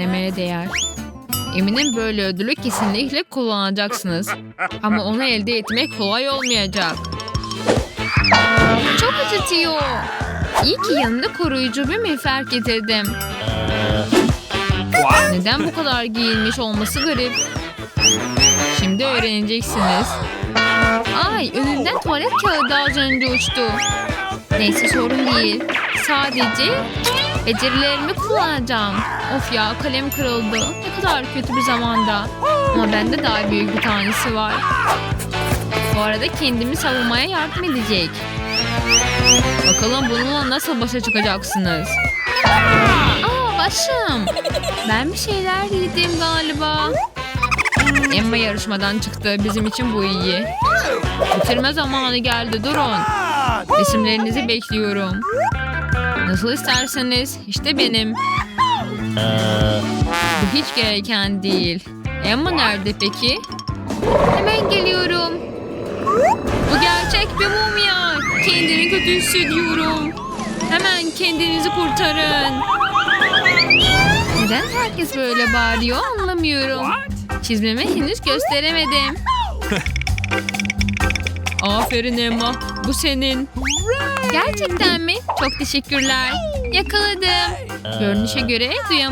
Demeye değer. Eminim böyle ödülü kesinlikle kullanacaksınız. Ama onu elde etmek kolay olmayacak. Çok acıtıyor. İyi ki yanında koruyucu bir miğfer getirdim. Neden bu kadar giyilmiş olması garip. Şimdi öğreneceksiniz. Ay önünden tuvalet kağıdı az önce uçtu. Neyse sorun değil. Sadece becerilerimi kullanacağım. Of ya kalem kırıldı. Ne kadar kötü bir zamanda. Ama bende daha büyük bir tanesi var. Bu arada kendimi savunmaya yardım edecek. Bakalım bununla nasıl başa çıkacaksınız? Aa başım. Ben bir şeyler yedim galiba. Emma yarışmadan çıktı. Bizim için bu iyi. Bitirme zamanı geldi. Durun. Resimlerinizi bekliyorum. Nasıl isterseniz. İşte benim. Bu hiç gereken değil. Emma nerede peki? Hemen geliyorum. Bu gerçek bir mumya. Kendini kötü hissediyorum. Hemen kendinizi kurtarın. Neden herkes böyle bağırıyor anlamıyorum. Çizmemi henüz gösteremedim. Aferin Emma. Bu senin. Gerçekten mi? Çok teşekkürler. Yakaladım. Görünüşe göre duyam